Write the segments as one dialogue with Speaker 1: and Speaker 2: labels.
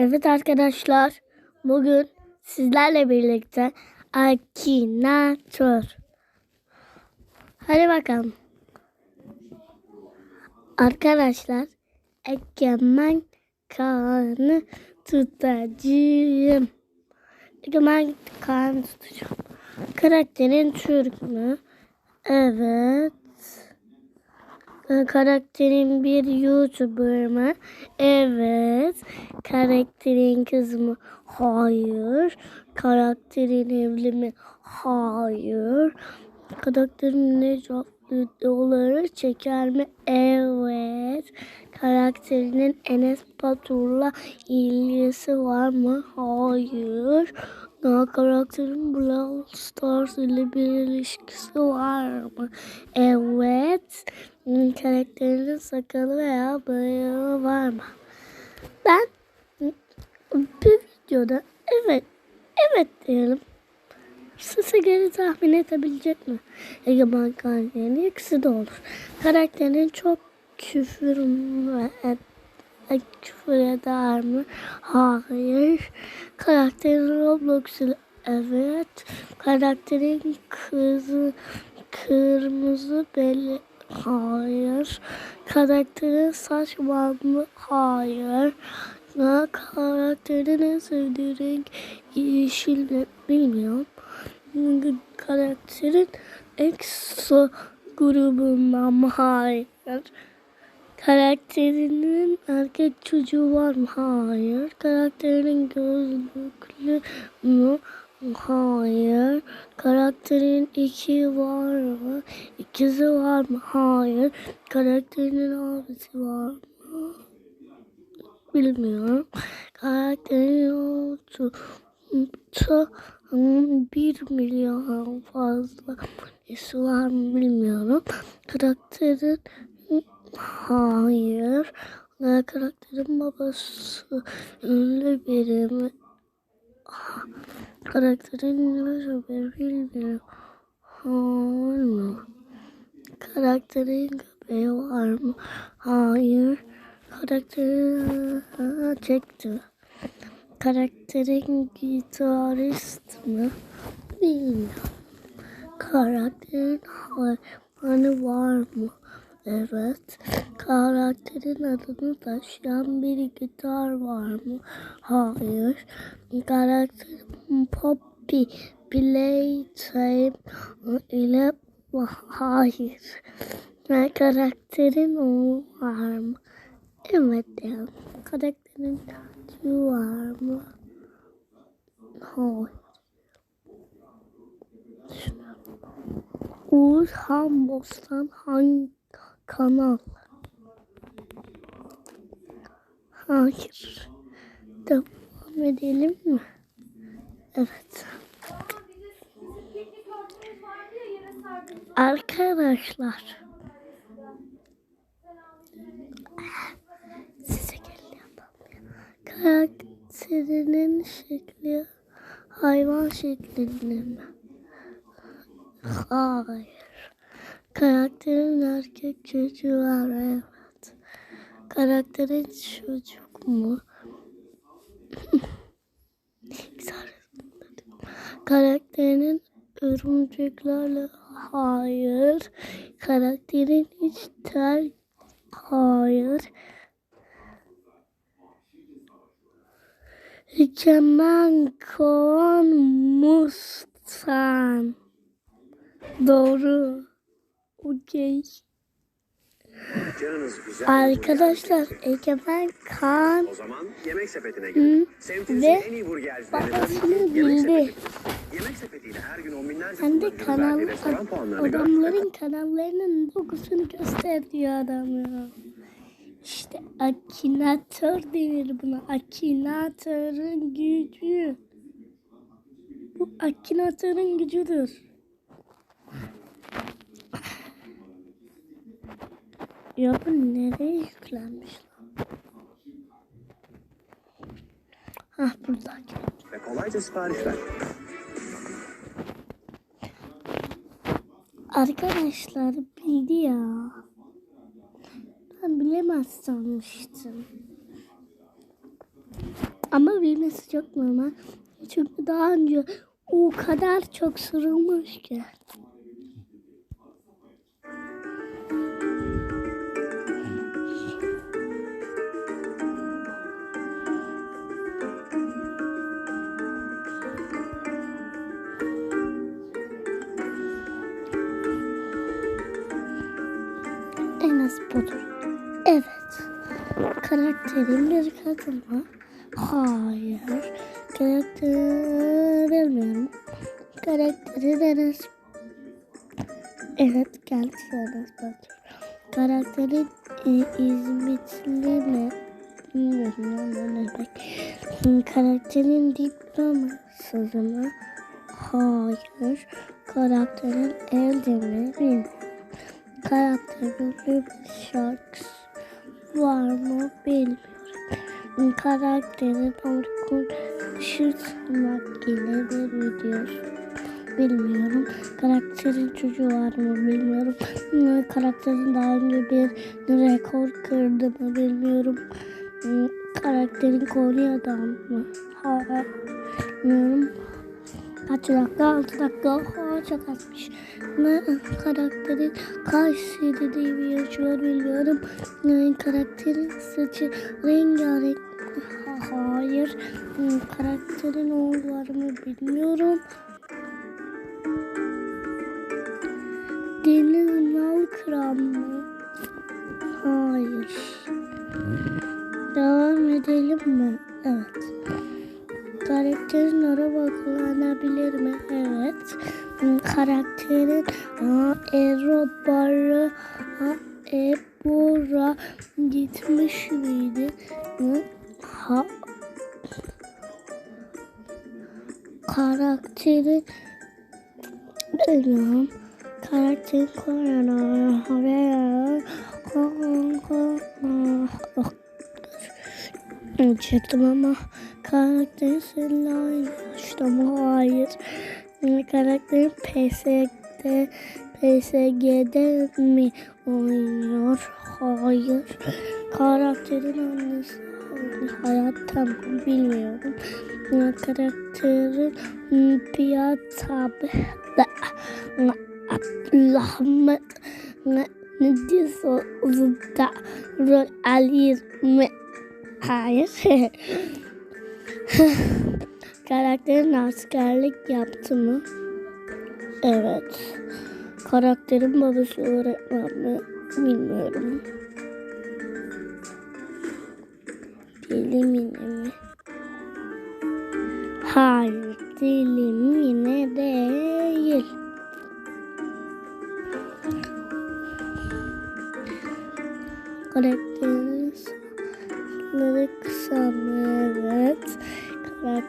Speaker 1: Evet arkadaşlar, bugün sizlerle birlikte Akinator. Hadi bakalım. Arkadaşlar, Egemen Kaan'ı tutacağım. Egemen Kaan'ı tutacağım. Karakterin Türk mü? Evet. Ee, Karakterin bir YouTuber mı? Evet. Karakterin kız mı? Hayır. Karakterin evli mi? Hayır. Karakterin ne videoları çeker mi? Evet. Karakterinin Enes Batur'la ilgisi var mı? Hayır. Daha karakterin Brawl Stars ile bir ilişkisi var mı? Evet. Karakterinin sakalı veya bıyığı var mı? Ben bir videoda evet, evet diyelim. Sese göre tahmin edebilecek mi? Egemen karakterin ikisi de olur. Karakterin çok küfür mü et, küfür eder mi? Hayır. Karakterin Roblox ile evet. Karakterin kızı kırmızı belli Hayır. Karakterin saç var mı? Hayır. Ya karakterin en sevdiği renk yeşil mi? Bilmiyorum. Karakterin EXO grubundan mı? Hayır. Karakterinin erkek çocuğu var mı? Hayır. Karakterinin gözlüklü mü? Hayır. Karakterin iki var mı? İkizi var mı? Hayır. Karakterinin abisi var mı? Bilmiyorum. Karakterin oldu. Bir milyon fazla abisi var mı? Bilmiyorum. Karakterin hayır. Karakterin babası ünlü biri mi? Karakterin nasıl bilmiyorum. Hayır mı? Karakterin köpeği var mı? Hayır. Karakterin Aa, çekti. Karakterin gitarist mı? Bilmiyorum. Karakterin hayvanı var mı? Evet. Karakterin adını taşıyan bir gitar var mı? Hayır. Karakterin Poppy Playtime ile hayır. Karakterin o var mı? Evet ya. Karakterin tüyü var mı? Hayır. Uğur Hambos'tan hangi kanal? Hayır. Devam edelim mi? Evet. Arkadaşlar. Size yapalım. Karakterinin şekli hayvan şeklinde mi? Hayır. Karakterin erkek çocuğu var evet. Karakterin çocuk mu? Karakterinin örümceklerle hayır. Karakterin hiç tel hayır. Hükümen Kovan Mustan. Doğru. Okey. Arkadaşlar Egemen Kaan
Speaker 2: O zaman yemek sepetine. Semtinizin
Speaker 1: ve babasını bildi. Hem de kanal adamların kanallarının dokusunu gösteriyor adam ya. İşte akinatör denir buna. Akinatörün gücü. Bu akinatörün gücüdür. Ya bu nereye yüklenmiş lan? Hah buradaki.
Speaker 2: Ve kolayca sipariş ver.
Speaker 1: Arkadaşlar bildi ya. Ben bilemez sanmıştım. Ama bilmesi çok normal. Çünkü daha önce o kadar çok sorulmuş ki. Karakterim bir kadın? Hayır. Karakteri bilmiyorum. Karakteri Enes. Evet geldi Enes Batur. Karakteri e, İzmitli mi? Bilmiyorum ya ne demek. Karakterin diploması mı? Hayır. Karakterin elde mi? Bilmiyorum. Karakterin bir şarkısı var mı bilmiyorum. Karakterin orkun ışıtmak ile bir videosu bilmiyorum. Karakterin çocuğu var mı bilmiyorum. Karakterin daha önce bir rekor kırdı mı bilmiyorum. Karakterin Konya'dan mı? Hayır. Bilmiyorum. Kaç dakika? 6 dakika. Aa, çok azmış. Ne karakterin Kayseri diye bir yarışma bilmiyorum. Ne karakterin saçı rengarenk. Ha, hayır. Karakterin oğlu var mı bilmiyorum. Deniz Nal Kıran mı? Hayır. Devam edelim mi? Kullanabilir mi? Evet. Hmm, Karakterin ha, Ebora gitmiş miydi? Hı, Ha, karakterin bilmiyorum. Karakterin korona havaya Çıktım ama karakterin seninle aynı yaşta mı? Hayır. Karakterin PSG'de, PSG'de mi oynuyor? Hayır. Karakterin annesi hayattan mı? bilmiyorum. Karakterin piyatada Ahmet ne diyorsun da rol alır mı? Hayır. Karakterin askerlik yaptı mı? Evet. Karakterin babası öğretmen mi? Bilmiyorum. Dilim yine mi? Hayır, dilim yine değil. Karakterin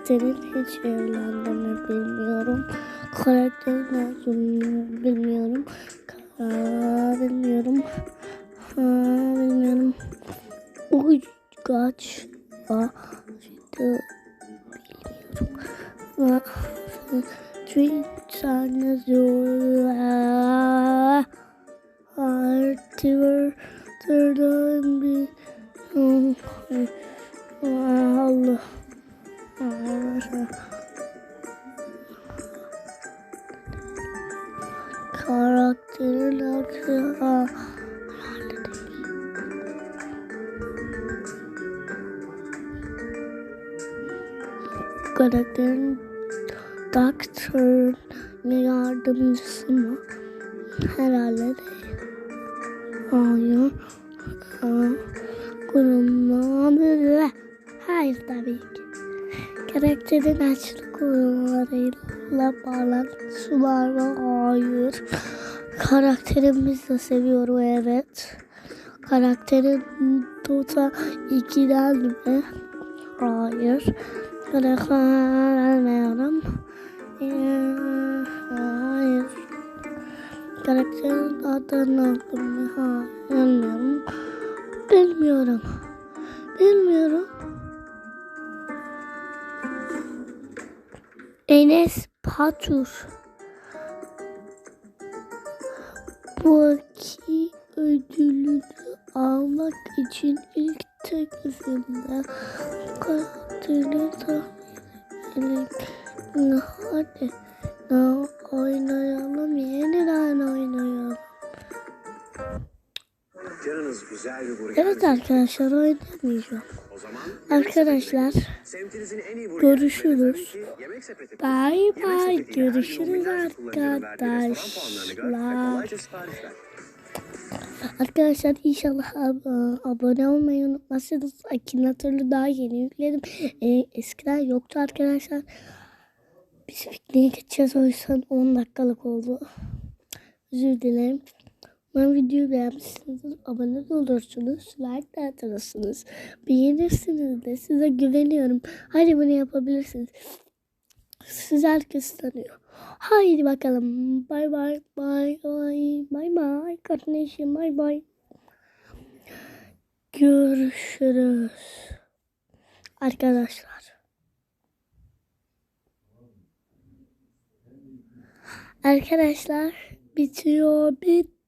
Speaker 1: Karakterin hiç evlendi mi bilmiyorum. Karakterin nasıl bilmiyorum. Ka- bilmiyorum. Ha, bilmiyorum. Uy kaç. İşte bilmiyorum. Ha, Three tane zor. Artır. Tırdan bir. Allah. Karakterin adı. Karakterin doktorun yardımcısı mı? Herhalde değil. Hayır. Ha. Kurumlar. Hayır tabii ki. Karakterin açlık konularıyla bağlantısı var mı? Hayır. Karakterimizi de seviyorum evet. Karakterin Dota 2'den mi? Hayır. Karakter bilmiyorum. Ee, Hayır. Karakterin adını. Bilmiyorum. Bilmiyorum. Bilmiyorum. Enes Batur. Bu iki ödülünü almak için ilk karakter Seni tahmin Hadi. Ne oynayalım yeniden oynayalım. Evet arkadaşlar oynamayacağım. Arkadaşlar görüşürüz. Bay bay görüşürüz arkadaşlar. Arkadaşlar inşallah ab- abone olmayı unutmazsınız. Akinator'u daha yeni yükledim. Ee, eskiden yoktu arkadaşlar. Biz pikniğe gideceğiz o yüzden 10 dakikalık oldu. Özür dilerim. Umarım videoyu beğenmişsinizdir. Abone olursunuz. Like de atırsınız. Beğenirsiniz de size güveniyorum. Hadi bunu yapabilirsiniz. Siz herkes tanıyor. Haydi bakalım. Bay bay. Bay bay. Bay bay. Kardeşim bay bay. Görüşürüz. Arkadaşlar. Arkadaşlar bitiyor. Bitti.